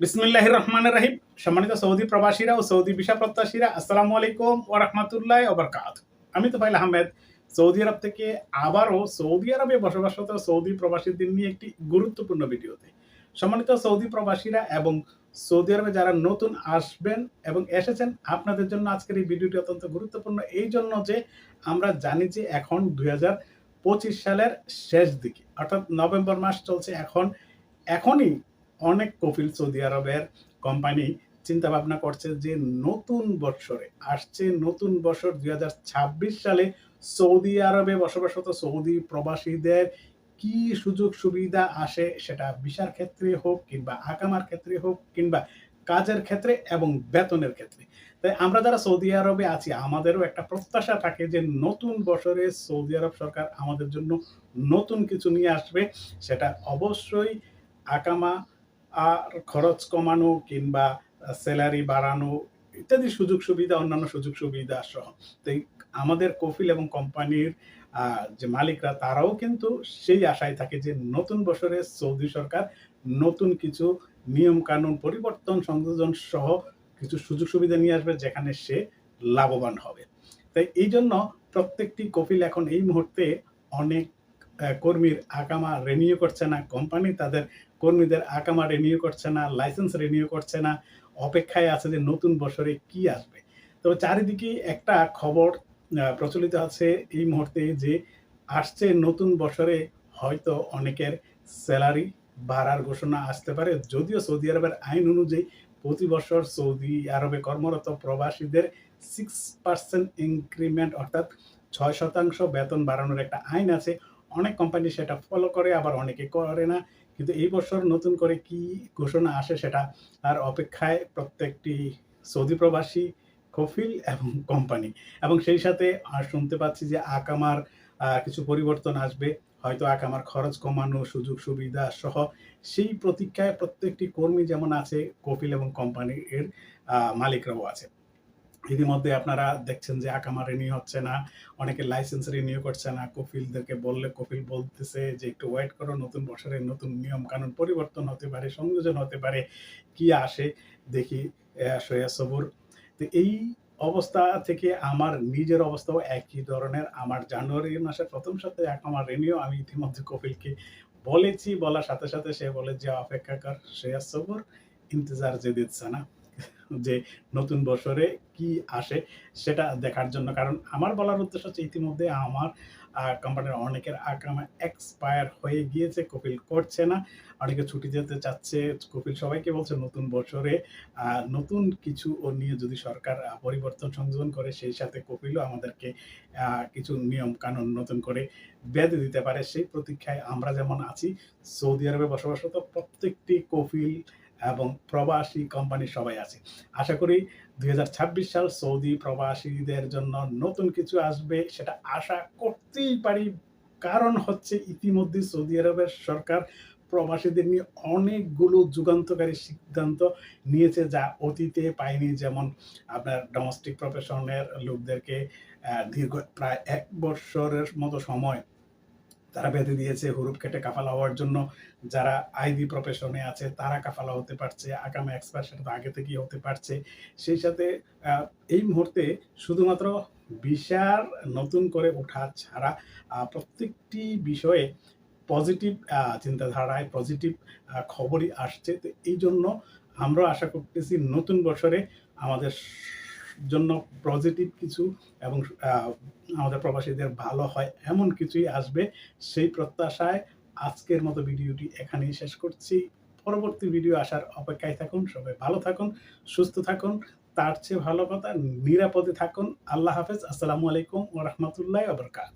বিসমিল্লাহ রহমান রাহিম সম্মানিত সৌদি প্রবাসীরা ও সৌদি ভিসা প্রত্যাশীরা, আসসালামু আলাইকুম ও রহমতুল্লাহ ওবরকাত আমি তো ফাইল আহমেদ, সৌদি আরব থেকে আবারও সৌদি আরবে বসবাসরত সৌদি প্রবাসীদের নিয়ে একটি গুরুত্বপূর্ণ ভিডিওতে। সম্মানিত সৌদি প্রবাসীরা এবং সৌদি আরবে যারা নতুন আসবেন এবং এসেছেন, আপনাদের জন্য আজকের এই ভিডিওটি অত্যন্ত গুরুত্বপূর্ণ। এই জন্য যে আমরা জানি যে এখন দুই সালের শেষ দিকে, অর্থাৎ নভেম্বর মাস চলছে এখন। এখনই অনেক কপিল সৌদি আরবের কোম্পানি চিন্তা ভাবনা করছে যে নতুন বৎসরে আসছে, নতুন বছর দু হাজার ছাব্বিশ সালে সৌদি আরবে বসবাসরত সৌদি প্রবাসীদের কি সুযোগ সুবিধা আসে সেটা ভিসার ক্ষেত্রে হোক কিংবা আকামার ক্ষেত্রে হোক কিংবা কাজের ক্ষেত্রে এবং বেতনের ক্ষেত্রে। তাই আমরা যারা সৌদি আরবে আছি, আমাদেরও একটা প্রত্যাশা থাকে যে নতুন বছরে সৌদি আরব সরকার আমাদের জন্য নতুন কিছু নিয়ে আসবে, সেটা অবশ্যই আকামা খরচ কমানো কিংবা স্যালারি বাড়ানো ইত্যাদি সুযোগ সুবিধা, অন্যান্য সুযোগ সুবিধা সহ। তাই আমাদের কফিল এবং কোম্পানির যে মালিকরা, তারাও কিন্তু সেই আশায় থাকে যে নতুন বছরে সৌদি সরকার নতুন কিছু নিয়ম কানুন পরিবর্তন, সংযোজন সহ কিছু সুযোগ সুবিধা নিয়ে আসবে যেখানে সে লাভবান হবে। তাই এই জন্য প্রত্যেকটি কফিল এখন এই মুহূর্তে অনেক কর্মীর আকামা রেনিউ করছে না কোম্পানি তাদের কর্মীদের আকামা রেনিউ করছে না লাইসেন্স রেনিউ করছে না, অপেক্ষায় আছে যে নতুন বছরে কি আসবে। তবে চারিদিকে একটা খবর প্রচলিত আছে এই মুহূর্তে যে আসছে নতুন বছরে হয়তো অনেকের স্যালারি বাড়ার ঘোষণা আসতে পারে। যদিও সৌদি আরবের আইন অনুযায়ী প্রতি বছর সৌদি আরবে কর্মরত প্রবাসীদের সিক্স পার্সেন্ট ইনক্রিমেন্ট অর্থাৎ ছয় শতাংশ বেতন বাড়ানোর একটা আইন আছে। অনেক কোম্পানি সেটা ফলো করে, আবার অনেকে করে না। কিন্তু এই বছর নতুন করে কি ঘোষণা আসে সেটা আর অপেক্ষায় প্রত্যেকটি সৌদি প্রবাসী, কফিল এবং কোম্পানি এবং সেই সাথে শুনতে পাচ্ছি যে আকামার কিছু পরিবর্তন আসবে। হয়তো আকামার খরচ কমানো, সুযোগ সুবিধা সহ সেই প্রতীক্ষায় প্রত্যেকটি কর্মী যেমন আছে, কফিল এবং কোম্পানির মালিকরাও আছে। ইতিমধ্যে আপনারা দেখছেন যে আকামা রিনিউ হচ্ছে না, অনেকে লাইসেন্স রিনিউ করছে না। কফিলদেরকে বললে কফিল বলতেছে যে একটু ওয়েট করো, নতুন বছরের নতুন নিয়ম কানুন পরিবর্তন হতে পারে, সংযোজন হতে পারে, কি আসে দেখি সৈয়া সবুর। তো এই অবস্থা থেকে আমার নিজের অবস্থাও একই ধরনের। আমার জানুয়ারি মাসের প্রথম সপ্তাহে আমার রেনিও আমি ইতিমধ্যে কপিলকে বলেছি, বলার সাথে সাথে সে বলে, যে অপেক্ষা কর শ্রেয়া সবুর, ইন্তজার যে দিচ্ছে না। যে নতুন বছরে কি আসে সেটা দেখার জন্য। কারণ আমার বলার উদ্দেশ্য হচ্ছে ইতিমধ্যে আমার কোম্পানির অনেকের আকামা এক্সপায়ার হয়ে গিয়েছে, কপিল করছে না। অনেকে ছুটি যেতে চাচ্ছে, কপিল সবাইকে বলছে নতুন বছরে নতুন কিছু ও নিয়ে যদি সরকার পরিবর্তন সংযোজন করে, সেই সাথে কপিলও আমাদেরকে কিছু নিয়ম কানুন নতুন করে বেঁধে দিতে পারে। সেই প্রতীক্ষায় আমরা যেমন আছি, সৌদি আরবে বসবাসরত প্রত্যেকটি কপিল এবং প্রবাসী কোম্পানি সবাই আছে। আশা করি দু হাজার ছাব্বিশ সাল সৌদি প্রবাসীদের জন্য নতুন কিছু আসবে সেটা আশা করতেই পারি। কারণ হচ্ছে ইতিমধ্যে সৌদি আরবের সরকার প্রবাসীদের নিয়ে অনেকগুলো যুগান্তকারী সিদ্ধান্ত নিয়েছে যা অতীতে পায়নি। যেমন আপনার ডোমেস্টিক প্রফেশনের লোকদেরকে দীর্ঘ প্রায় এক বছরের মতো সময় তারা বেঁধে দিয়েছে, হুরুপ কেটে কাফালা হওয়ার জন্য। যারা আইডি প্রফেশনে আছে, তারা কাফালা হতে পারছে, আগামী এক্সপায়ার সেটা তো আগে থেকেই হতে পারছে। সেই সাথে এই মুহূর্তে শুধুমাত্র বিশার নতুন করে ওঠা ছাড়া প্রত্যেকটি বিষয়ে পজিটিভ চিন্তাধারায় পজিটিভ খবরই আসছে। তো এই জন্য আমরা আশা করতেছি নতুন বছরে আমাদের জন্য পজিটিভ কিছু এবং আমাদের প্রবাসীদের ভালো হয় এমন কিছুই আসবে। সেই প্রত্যাশায় আজকের মতো ভিডিওটি এখানেই শেষ করছি। পরবর্তী ভিডিও আসার অপেক্ষায় থাকুন, সবাই ভালো থাকুন, সুস্থ থাকুন, তার চেয়ে ভালো কথা নিরাপদে থাকুন। আল্লাহ হাফেজ। আসসালামু আলাইকুম ওরহমতুল্লাহ আবরকাত